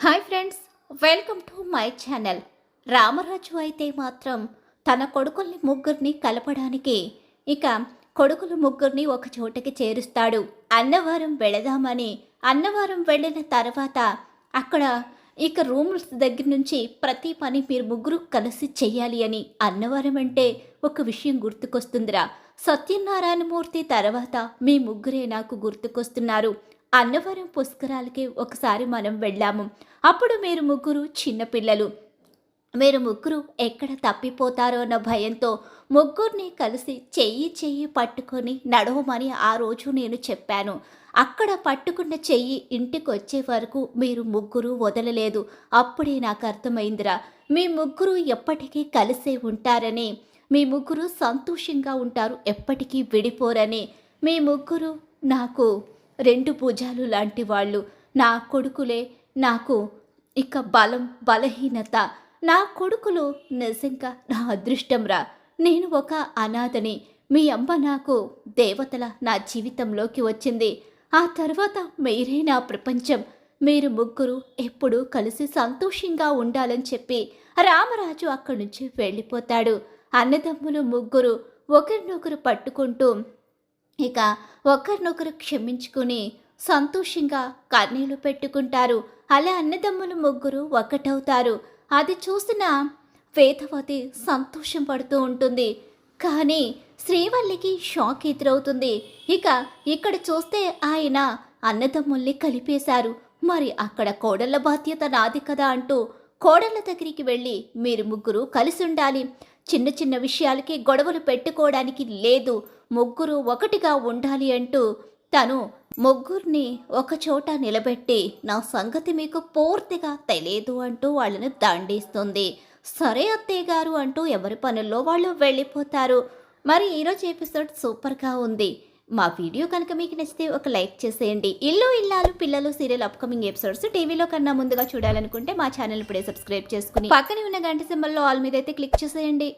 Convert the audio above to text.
Hi friends welcome to my channel. Ramaraju అయితే మాత్రం తన కొడుకుల్ని ముగ్గురిని కలపడానికి ఇక కొడుకులు ముగ్గురిని ఒక చోటకి చేరుస్తాడు. అన్నవరం వెళదామని అన్నవరం వెళ్ళిన తర్వాత అక్కడ ఇక రూమ్స్ దగ్గర నుంచి ప్రతి పని మీరు ముగ్గురు కలిసి చెయ్యాలి అని అన్నవరం అంటే ఒక విషయం గుర్తుకొస్తుందిరా. సత్యనారాయణమూర్తి తర్వాత మీ ముగ్గురే నాకు గుర్తుకొస్తున్నారు. అన్నవరం పుష్కరాలకి ఒకసారి మనం వెళ్ళాము. అప్పుడు మీరు ముగ్గురు చిన్నపిల్లలు మీరు ముగ్గురు ఎక్కడ తప్పిపోతారో అన్న భయంతో ముగ్గురిని కలిసి చెయ్యి చెయ్యి పట్టుకొని నడవమని ఆ రోజు నేను చెప్పాను. అక్కడ పట్టుకున్న చెయ్యి ఇంటికి వచ్చే వరకు మీరు ముగ్గురు వదలలేదు. అప్పుడే నాకు అర్థమైందిరా. మీ ముగ్గురు ఎప్పటికీ కలిసే ఉంటారని మీ ముగ్గురు సంతోషంగా ఉంటారు ఎప్పటికీ విడిపోరని. మీ ముగ్గురు నాకు రెండు భుజాలు లాంటి వాళ్ళు. నా కొడుకులే నాకు ఇక బలం బలహీనత. నా కొడుకులు నిజంగా నా అదృష్టంరా. నేను ఒక అనాథని. మీ అమ్మ నాకు దేవతల నా జీవితంలోకి వచ్చింది. ఆ తర్వాత మీరే నా ప్రపంచం. మీరు ముగ్గురు ఎప్పుడూ కలిసి సంతోషంగా ఉండాలని చెప్పి రామరాజు అక్కడి నుంచి వెళ్ళిపోతాడు. అన్నదమ్ములు ముగ్గురు ఒకరినొకరు పట్టుకుంటూ ఇక ఒకరినొకరు క్షమించుకుని సంతోషంగా కన్నీళ్ళు పెట్టుకుంటారు. అలా అన్నదమ్ములు ముగ్గురు ఒకటవుతారు అది చూసిన వేదవతి సంతోషం పడుతూ ఉంటుంది. కానీ శ్రీవల్లికి షాక్ ఎదురవుతుంది. ఇక ఇక్కడ చూస్తే ఆయన అన్నదమ్ముల్ని కలిపేశారు. మరి అక్కడ కోడళ్ళ బాధ్యత నాది కదా అంటూ కోడళ్ళ దగ్గరికి వెళ్ళి మీరు ముగ్గురు కలిసి ఉండాలి చిన్న చిన్న విషయాలకి గొడవలు పెట్టుకోవడానికి లేదు. ముగ్గురు ఒకటిగా ఉండాలి అంటూ తను ముగ్గురిని ఒకచోట నిలబెట్టి నా సంగతి మీకు పూర్తిగా తెలియదు అంటూ వాళ్ళని దాండిస్తుంది. సరే అత్తయ్య గారు అంటూ ఎవరి పనుల్లో వాళ్ళు వెళ్ళిపోతారు. మరి ఈరోజు ఎపిసోడ్ సూపర్గా ఉంది. మా వీడియో కనుక మీకు నచ్చితే ఒక లైక్ చేసేయండి. ఇల్లు ఇల్లాలు పిల్లలు సీరియల్ అప్కమింగ్ ఎపిసోడ్స్ టీవీలో కన్నా ముందుగా చూడాలనుకుంటే మా ఛానల్ ఇప్పుడే సబ్స్క్రైబ్ చేసుకుని పక్కనే ఉన్న గంట సింబల్లో ఆల్ మీద అయితే క్లిక్ చేసేయండి.